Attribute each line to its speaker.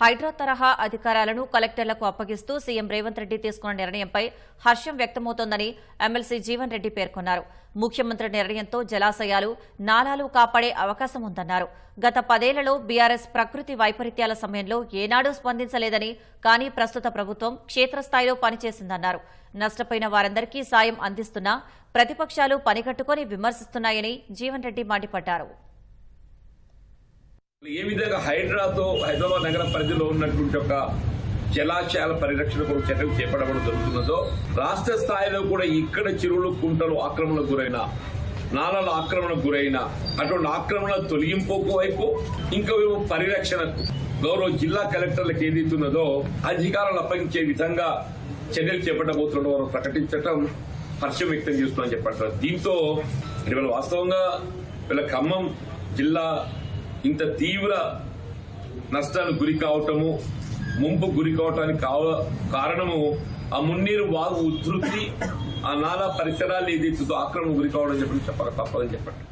Speaker 1: హైడ్రా తరహా అధికారాలను కలెక్టర్లకు అప్పగిస్తూ సీఎం రేవంత్ రెడ్డి తీసుకున్న నిర్ణయంపై హర్షం వ్యక్తమవుతోందని ఎమ్మెల్సీ జీవన్ రెడ్డి పేర్కొన్నారు. ముఖ్యమంత్రి నిర్ణయంతో జలాశయాలు నాలాలు కాపాడే అవకాశం ఉందన్నారు. గత పదేళ్ళలో బీఆర్ఎస్ ప్రకృతి వైపరీత్యాల సమయంలో ఏనాడూ స్పందించలేదని కానీ ప్రస్తుత ప్రభుత్వం క్షేత్రస్థాయిలో పనిచేసిందన్నారు. నష్టపోయిన వారందరికీ సాయం అందిస్తున్నా ప్రతిపక్షాలు పనికట్టుకుని విమర్శిస్తున్నాయని జీవన్ రెడ్డి మండిపడ్డారు.
Speaker 2: ఏ విధంగా హైడ్రాతో హైదరాబాద్ నగర పరిధిలో ఉన్నటువంటి ఒక జలాశయాల పరిరక్షణ కొరకు చర్యలు చేపట్టడం జరుగుతున్నదో రాష్ట్ర స్థాయిలో కూడా ఇక్కడ చెరువులు కుంటలు ఆక్రమణకు గురైన నాళాల ఆక్రమణకు గురైన అటువంటి ఆక్రమణ తొలగింపుకు వైపు ఇంకా పరిరక్షణకు గౌరవ జిల్లా కలెక్టర్లకు ఏదైతున్నదో అధికారాలు అప్పగించే విధంగా చర్యలు చేపట్టబోతున్న వారు ప్రకటించడం హర్షం వ్యక్తం చేస్తున్నామని చెప్పంటారు దీంతో ఇవాళ వాస్తవంగా వీళ్ళ ఖమ్మం జిల్లా ఇంత తీవ్ర నష్టానికి గురి కావటము ముంపు గురి కావటానికి కావ కారణము ఆ మున్నీరు వాగు ఉధృతి ఆ నాలా పరిసరాలు ఏదైతే ఆక్రమణ గురి కావడం చెప్పండి చెప్పక తప్పదని చెప్పండి.